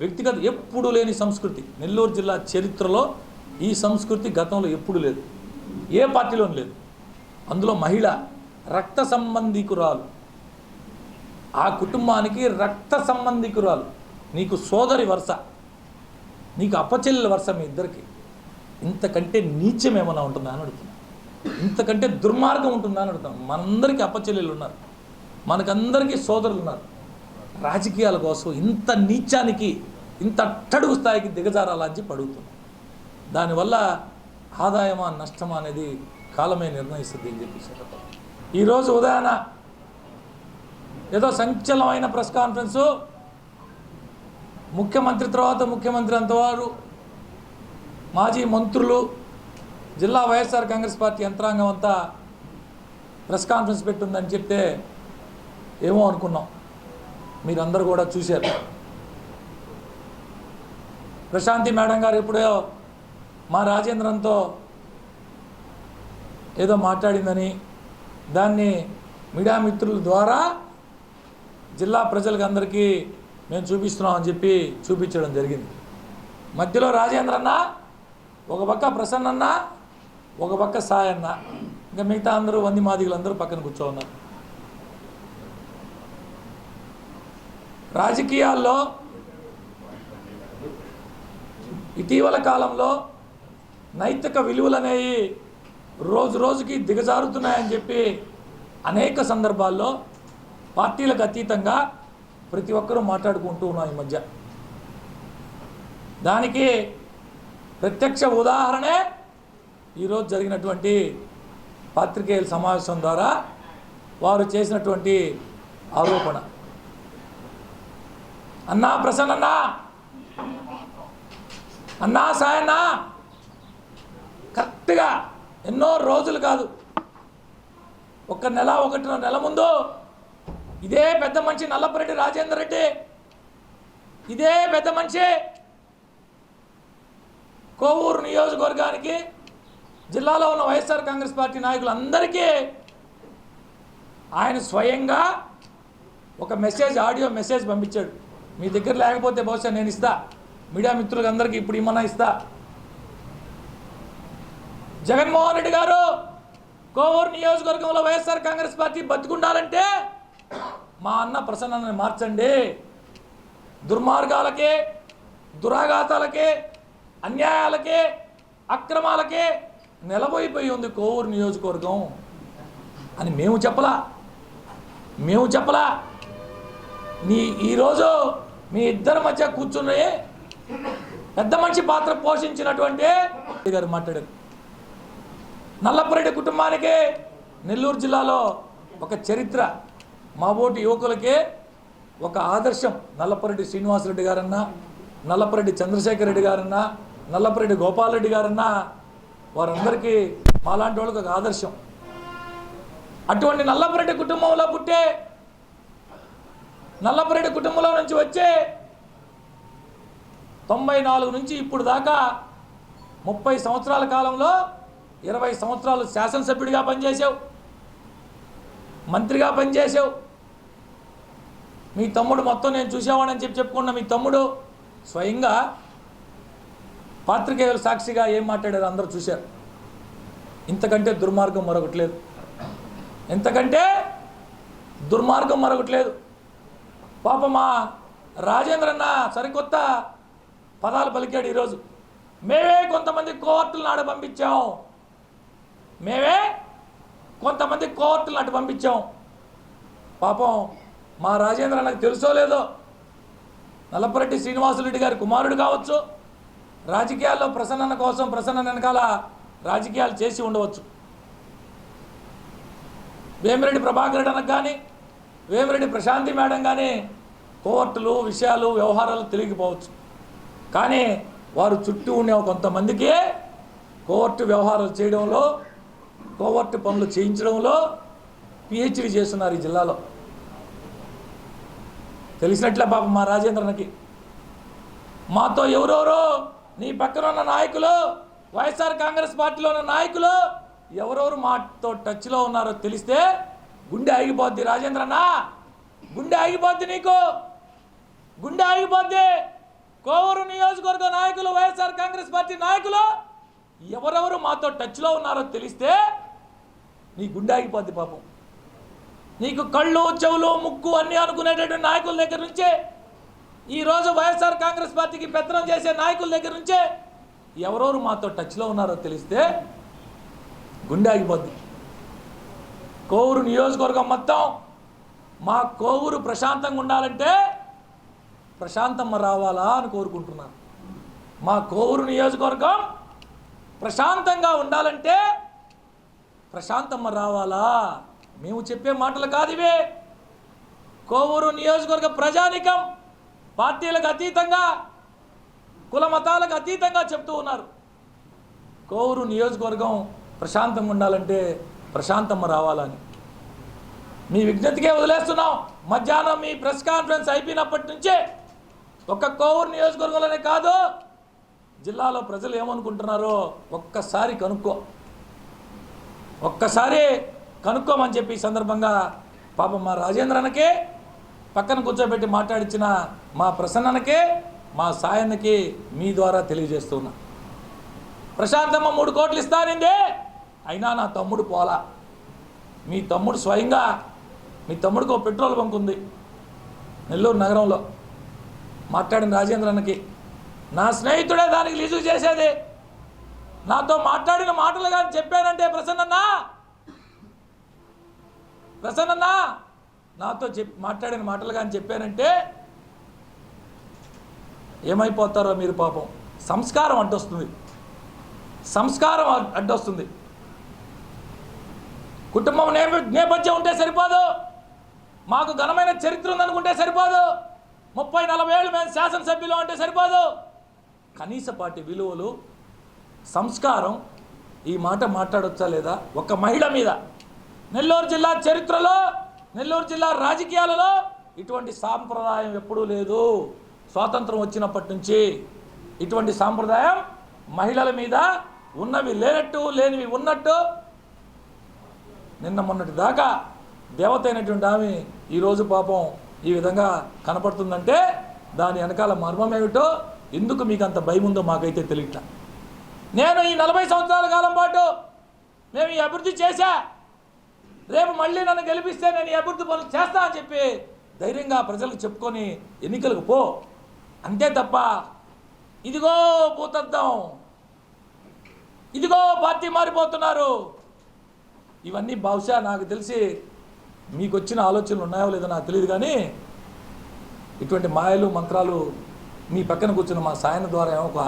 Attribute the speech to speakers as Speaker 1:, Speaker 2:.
Speaker 1: వ్యక్తిగత ఎప్పుడు లేని సంస్కృతి. నెల్లూరు జిల్లా చరిత్రలో ఈ సంస్కృతి గతంలో ఎప్పుడు లేదు. ఏ పార్టీలోనూ లేదు. అందులో మహిళ రక్త సంబంధికురాలు. ఆ కుటుంబానికి రక్త సంబంధికురాలు. నీకు సోదరి వరుస. నీకు అప్పచెల్లెల వరుస మీ ఇద్దరికి. ఇంతకంటే నీచం ఏమైనా ఉంటుందా అని అడుగుతున్నా. ఇంతకంటే దుర్మార్గం ఉంటుందా అని అడుగుతాం మనందరికీ అప్పచెల్లెలు ఉన్నారు. మనకందరికీ సోదరులు ఉన్నారు. రాజకీయాల కోసం ఇంత నీచానికి ఇంత అట్టడుగు స్థాయికి దిగజారాలని అని చెప్పి అడుగుతున్నాం. దానివల్ల ఆదాయమా నష్టమా అనేది కాలమే నిర్ణయిస్తుంది అని చెప్పి ఈరోజు ఉదయాన ఏదో సంచలనమైన ప్రెస్ కాన్ఫరెన్సు ముఖ్యమంత్రి తర్వాత ముఖ్యమంత్రి అంతవారు మాజీ మంత్రులు జిల్లా వైఎస్ఆర్ కాంగ్రెస్ పార్టీ యంత్రాంగం అంతా ప్రెస్ కాన్ఫరెన్స్ పెట్టుందని చెప్తే ఏమో అనుకున్నాం. మీరందరూ కూడా చూశారు. ప్రశాంతి మేడం గారు ఎప్పుడో మా రాజేంద్రంతో ఏదో మాట్లాడిందని దాన్ని మీడియా మిత్రుల ద్వారా జిల్లా ప్రజలకు అందరికీ మేము చూపిస్తున్నాం అని చెప్పి చూపించడం జరిగింది. మధ్యలో రాజేంద్ర అన్న ఒక పక్క ప్రసన్నన్న ఒక పక్క సాయన్న ఇంకా మిగతా అందరూ వంది మాదిగలు అందరూ పక్కన కూర్చో ఉన్నారు రాజకీయాల్లో ఇటీవల కాలంలో నైతిక విలువలు అనేవి రోజు రోజుకి దిగజారుతున్నాయని చెప్పి అనేక సందర్భాల్లో పార్టీలకు అతీతంగా ప్రతి ఒక్కరూ మాట్లాడుకుంటూ ఉన్నాం ఈ మధ్య. దానికి ప్రత్యక్ష ఉదాహరణే ఈరోజు జరిగినటువంటి పాత్రికేయుల సమావేశం ద్వారా వారు చేసినటువంటి ఆరోపణ. అన్నా ప్రసన్న అన్నా. సాయన్నా కరెక్ట్గా ఎన్నో రోజులు కాదు. ఒక నెల ఒకటిన్నర నెల ముందు ఇదే పెద్ద మనిషి నల్లపరెడ్డి రాజేందర్ రెడ్డి. ఇదే పెద్ద మనిషి కోవూరు నియోజకవర్గానికి జిల్లాలో ఉన్న వైఎస్ఆర్ కాంగ్రెస్ పార్టీ నాయకులందరికీ ఆయన స్వయంగా ఒక మెసేజ్ ఆడియో మెసేజ్ పంపించాడు. మీ దగ్గర లేకపోతే బహుశా నేను ఇస్తా. మీడియా మిత్రులకు అందరికీ ఇప్పుడు ఇమ్మన్నా ఇస్తా. జగన్మోహన్ రెడ్డి గారు కోవూరు నియోజకవర్గంలో వైఎస్ఆర్ కాంగ్రెస్ పార్టీ బతుకుండాలంటే మా అన్న ప్రసన్నని మార్చండి. దుర్మార్గాలకే దురాఘాతాలకే అన్యాయాలకే అక్రమాలకే నిలబోయిపోయి ఉంది కోవూరు నియోజకవర్గం. అని మేము చెప్పలా. మేము చెప్పలా. నీ ఈరోజు మీ ఇద్దరి మధ్య కూర్చుని పెద్ద మనిషి పాత్ర పోషించినటువంటి గారు మాట్లాడారు. నల్లపరెడ్డి కుటుంబానికి నెల్లూరు జిల్లాలో ఒక చరిత్ర. మా ఓటు యువకులకే ఒక ఆదర్శం. నల్లపరెడ్డి శ్రీనివాసరెడ్డి గారన్నా నల్లపరెడ్డి చంద్రశేఖర్ రెడ్డి గారన్నా నల్లపరెడ్డి గోపాలరెడ్డి గారన్నా వారందరికీ మాలాంటి వాళ్ళకి ఒక ఆదర్శం. అటువంటి నల్లపరెడ్డి కుటుంబంలో పుట్టే నల్లపరెడ్డి కుటుంబంలో నుంచి వచ్చే తొంభై నాలుగు నుంచి ఇప్పుడు దాకా ముప్పై సంవత్సరాల కాలంలో ఇరవై సంవత్సరాలు శాసనసభ్యుడిగా పనిచేసావు మంత్రిగా పనిచేసావు మీ తమ్ముడు మొత్తం నేను చూసేవాడని చెప్పి చెప్పుకున్న మీ తమ్ముడు స్వయంగా పాత్రికేయుల సాక్షిగా ఏం మాట్లాడారు అందరూ చూశారు. ఇంతకంటే దుర్మార్గం మరొకటి లేదు. ఎంతకంటే దుర్మార్గం మరొకటి లేదు. పాప మా రాజేంద్రన్న సరికొత్త పదాలు పలికాడు ఈరోజు. మేమే కొంతమంది కోర్టులను ఆడ పంపించాం. మేమే కొంతమంది కోర్టులను అటు పంపించాం. పాపం మా రాజేంద్ర నాకు తెలుసో లేదో? నల్లపరెడ్డి శ్రీనివాసులరెడ్డి గారి కుమారుడు కావచ్చు రాజకీయాల్లో ప్రసన్న కోసం ప్రసన్న వెనకాల రాజకీయాలు చేసి ఉండవచ్చు. వేమిరెడ్డి ప్రభాకర్ అనకు కానీ వేమిరెడ్డి ప్రశాంతి మేడం కానీ కోర్టులు విషయాలు వ్యవహారాలు తెలియకపోవచ్చు కానీ వారు చుట్టూ ఉండే కొంతమందికి కోర్టు వ్యవహారాలు చేయడంలో కోవర్టు పనులు చేయించడంలో పిహెచ్డి చేస్తున్నారు ఈ జిల్లాలో. తెలిసినట్లే పాపం మా రాజేంద్రనకి. మాతో ఎవరెవరో నీ పక్కన ఉన్న నాయకులు వైఎస్ఆర్ కాంగ్రెస్ పార్టీలో ఉన్న నాయకులు ఎవరెవరు మాతో టచ్లో ఉన్నారో తెలిస్తే గుండె ఆగిపోద్ది రాజేంద్రన్న గుండె ఆగిపోద్ది నీకు. గుండె ఆగిపోద్ది. నియోజకవర్గ నాయకులు వైఎస్ఆర్ కాంగ్రెస్ పార్టీ నాయకులు ఎవరెవరు మాతో టచ్లో ఉన్నారో తెలిస్తే నీ గుండె ఆగిపోద్ది పాపం. నీకు కళ్ళు చెవులు ముక్కు అన్నీ అనుకునేటటువంటి నాయకుల దగ్గర నుంచే ఈరోజు వైఎస్ఆర్ కాంగ్రెస్ పార్టీకి పెత్తనం చేసే నాయకుల దగ్గర నుంచే ఎవరెవరు మాతో టచ్లో ఉన్నారో తెలిస్తే గుండె ఆగిపోద్ది. కోవూరు నియోజకవర్గం మొత్తం మా కోవూరు ప్రశాంతంగా ఉండాలంటే ప్రశాంతమ్మ రావాలా అని కోరుకుంటున్నాను. మా కోవూరు నియోజకవర్గం ప్రశాంతంగా ఉండాలంటే ప్రశాంతమ్మ రావాలా? మేము చెప్పే మాటలు కాదు ఇవే. కోవూరు నియోజకవర్గ ప్రజానికం పార్టీలకు అతీతంగా కుల మతాలకు అతీతంగా చెప్తూ ఉన్నారు. కోవూరు నియోజకవర్గం ప్రశాంతంగా ఉండాలంటే ప్రశాంతమ్మ రావాలని. మీ విజ్ఞతకే వదిలేస్తున్నాం. మధ్యాహ్నం మీ ప్రెస్ కాన్ఫరెన్స్ అయిపోయినప్పటి నుంచే ఒక్క కోవూరు నియోజకవర్గంలోనే కాదు జిల్లాలో ప్రజలు ఏమనుకుంటున్నారో ఒక్కసారి కనుక్కో. ఒక్కసారి కనుక్కోమని చెప్పి ఈ సందర్భంగా పాపం మా రాజేంద్రనకే పక్కన కూర్చోబెట్టి మాట్లాడించిన మా ప్రసన్ననకే మా సాయన్నకి మీ ద్వారా తెలియజేస్తున్నా. ప్రశాంతమ్మ మూడు కోట్లు ఇస్తానిందే అయినా నా తమ్ముడు పోలా. మీ తమ్ముడు స్వయంగా మీ తమ్ముడికి ఒక పెట్రోల్ బంక్ ఉంది నెల్లూరు నగరంలో. మాట్లాడిన రాజేంద్రన్నకి నా స్నేహితుడే దానికి లీజు చేసేది. నాతో మాట్లాడిన మాటలు కానీ చెప్పానంటే ప్రసన్నన్నా. ప్రసన్నన్నా నాతో చెప్ మాట్లాడిన మాటలు కానీ చెప్పానంటే ఏమైపోతారో మీరు పాపం. సంస్కారం అడ్డొస్తుంది సంస్కారం అడ్- అడ్డొస్తుంది కుటుంబం నేప- నేపథ్యం ఉంటే సరిపోదు. మాకు ఘనమైన చరిత్ర ఉందనుకుంటే సరిపోదు. ముప్పై నలభై ఏళ్ళు మేము శాసనసభ్యులు అంటే సరిపోదు. కనీసపాటి విలువలు సంస్కారం ఈ మాట మాట్లాడొచ్చా లేదా? ఒక మహిళ మీద. నెల్లూరు జిల్లా చరిత్రలో నెల్లూరు జిల్లా రాజకీయాలలో ఇటువంటి సాంప్రదాయం ఎప్పుడూ లేదు. స్వాతంత్రం వచ్చినప్పటి నుంచి ఇటువంటి సాంప్రదాయం మహిళల మీద ఉన్నవి లేనట్టు లేనివి ఉన్నట్టు నిన్న మొన్నటి దాకా దేవత అయినటువంటి ఆమె ఈరోజు పాపం ఈ విధంగా కనపడుతుందంటే దాని వెనకాల మర్మం ఏమిటో ఎందుకు మీకు అంత భయం ఉందో మాకైతే తెలియట్లా. నేను ఈ నలభై సంవత్సరాల కాలం పాటు మేము ఈ అభివృద్ధి చేశా. రేపు మళ్ళీ నన్ను గెలిపిస్తే నేను ఈ అభివృద్ధి పనులు చేస్తా అని చెప్పి ధైర్యంగా ప్రజలకు చెప్పుకొని ఎన్నికలకు పో. అంతే తప్ప ఇదిగో భూతద్దం. ఇదిగో పార్టీ మారిపోతున్నారు. ఇవన్నీ బహుశా నాకు తెలిసి మీకు వచ్చిన ఆలోచనలు ఉన్నాయో లేదో నాకు తెలియదు కానీ ఇటువంటి మాయలు మంత్రాలు మీ పక్కన కూర్చున్న మా సాయన ద్వారా ఏమో ఒక